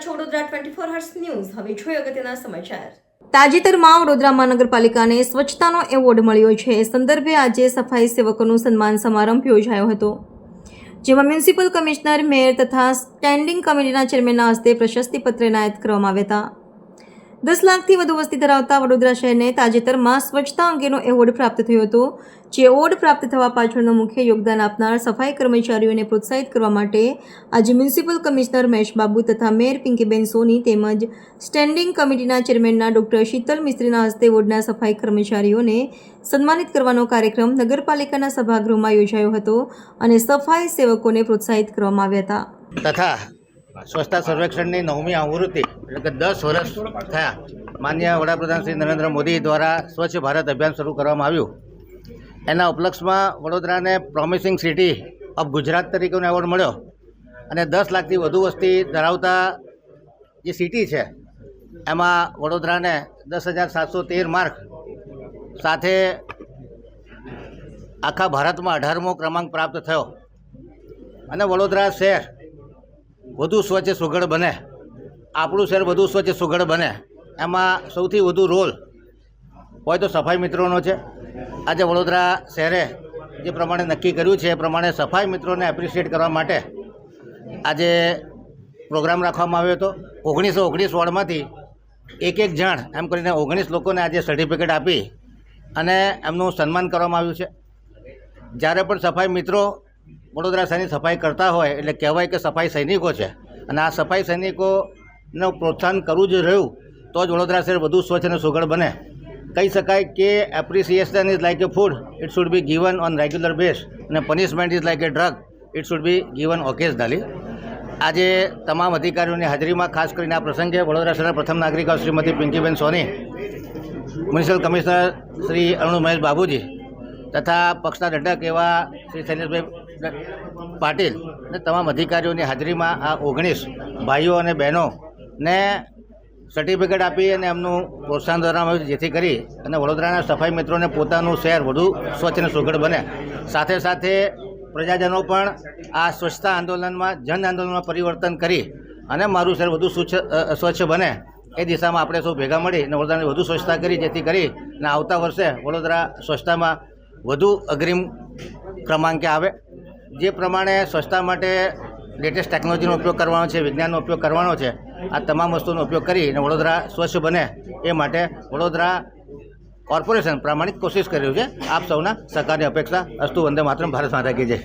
Twenty four hours news. હવે અગત્યના સમાચાર. તાજેતરમાં વડોદરા મહાનગરપાલિકાને સ્વચ્છતાનો એવોર્ડ મળ્યો છે. એ સંદર્ભે આજે સફાઈ સેવકોનું સન્માન સમારંભ યોજાયો હતો. જેમાં મ્યુનિસિપલ કમિશનર, મેયર તથા સ્ટેન્ડિંગ કમિટીના ચેરમેનના હસ્તે પ્રશસ્તિપત્ર એનાયત કરવામાં આવ્યા હતા. દસ લાખથી વધુ વસ્તી ધરાવતા વડોદરા શહેરને તાજેતરમાં સ્વચ્છતા અંગેનો એવોર્ડ પ્રાપ્ત થયો હતો, જે એવોર્ડ પ્રાપ્ત થવા પાછળનું મુખ્ય યોગદાન આપનાર સફાઈ કર્મચારીઓને પ્રોત્સાહિત કરવા માટે આજે મ્યુનિસિપલ કમિશનર મહેશ બાબુ તથા મેયર પિંકીબેન સોની તેમજ સ્ટેન્ડિંગ કમિટીના ચેરમેનના ડોક્ટર શીતલ મિસ્ત્રીના હસ્તે વોર્ડના સફાઈ કર્મચારીઓને સન્માનિત કરવાનો કાર્યક્રમ નગરપાલિકાના સભાગૃહમાં યોજાયો હતો અને સફાઈ સેવકોને પ્રોત્સાહિત કરવામાં આવ્યા હતા. તથા સ્વચ્છતા સર્વેક્ષણની નવમી આવૃત્તિ, એટલે કે દસ વર્ષ થયા. માન્ય વડાપ્રધાન શ્રી નરેન્દ્ર મોદી દ્વારા સ્વચ્છ ભારત અભિયાન શરૂ કરવામાં આવ્યું. એના ઉપલક્ષમાં વડોદરાને પ્રોમિસિંગ સિટી ઓફ ગુજરાત તરીકેનો એવોર્ડ મળ્યો. અને દસ લાખથી વધુ વસ્તી ધરાવતા જે સિટી છે, એમાં વડોદરાને દસ હજાર સાતસો તેર માર્ક સાથે આખા ભારતમાં અઢારમો ક્રમાંક પ્રાપ્ત થયો. અને વડોદરા શહેર વધુ સ્વચ્છ સુઘડ બને. આપણું શહેર વધુ સ્વચ્છ સુઘડ બને. એમાં સૌથી વધુ રોલ હોય તો સફાઈ મિત્રોનો છે. આજે વડોદરા શહેરે જે પ્રમાણે નક્કી કર્યું છે, એ પ્રમાણે સફાઈ મિત્રોને એપ્રિશિએટ કરવા માટે આજે પ્રોગ્રામ રાખવામાં આવ્યો હતો. ઓગણીસો ઓગણીસ વોર્ડમાંથી એક એક જણ એમ કરીને ઓગણીસ લોકોને આજે સર્ટિફિકેટ આપી અને એમનું સન્માન કરવામાં આવ્યું છે. જ્યારે પણ સફાઈ મિત્રો વડોદરા શહેરની સફાઈ કરતા હોય એટલે કહેવાય કે સફાઈ સૈનિકો છે. અને આ સફાઈ સૈનિકોનું પ્રોત્સાહન કરવું જ રહ્યું, તો જ વડોદરા શહેર વધુ સ્વચ્છ અને સુઘડ બને. કહી શકાય કે appreciation is like a food it should be given on regular base અને punishment is like a drug it should be given occasionally આજે તમામ અધિકારીઓની હાજરીમાં ખાસ કરીને આ પ્રસંગે વડોદરા શહેરના પ્રથમ નાગરિકો શ્રીમતી પિંકીબેન સોની મ્યુનિસિપલ કમિશનર શ્રી અરુણ મહેશ બાબુજી, તથા પક્ષના દંડક એવા શ્રી શૈલેષભાઈ પાટીલ અને તમામ અધિકારીઓની હાજરીમાં આ ઓગણીસ ભાઈઓ અને બહેનોને સર્ટિફિકેટ આપી અને એમનું પ્રોત્સાહન કરવામાં આવ્યું જેથી કરી અને વડોદરાના સફાઈ મિત્રોને પોતાનું શહેર વધુ સ્વચ્છ અને સુઘડ બને. સાથે સાથે પ્રજાજનો પણ આ સ્વચ્છતા આંદોલનમાં, જન આંદોલનમાં પરિવર્તન કરી અને મારું શહેર વધુ સ્વચ્છ સ્વચ્છ બને. એ દિશામાં આપણે સૌ ભેગા મળી અને વડોદરાની વધુ સ્વચ્છતા કરી, જેથી કરી અને આવતા વર્ષે વડોદરા સ્વચ્છતામાં વધુ અગ્રિમ ક્રમાંકે આવે. જે પ્રમાણે સ્વચ્છતા માટે લેટેસ્ટ ટેકનોલોજીનો ઉપયોગ કરવાનો છે, વિજ્ઞાનનો ઉપયોગ કરવાનો છે, આ તમામ વસ્તુનો ઉપયોગ કરી અને વડોદરા સ્વચ્છ બને એ માટે વડોદરા કોર્પોરેશન પ્રામાણિક કોશિશ કરી રહ્યું છે. આપ સૌના સહકારની અપેક્ષા અસ્તુ વંદે માત્ર ભારત માતા કી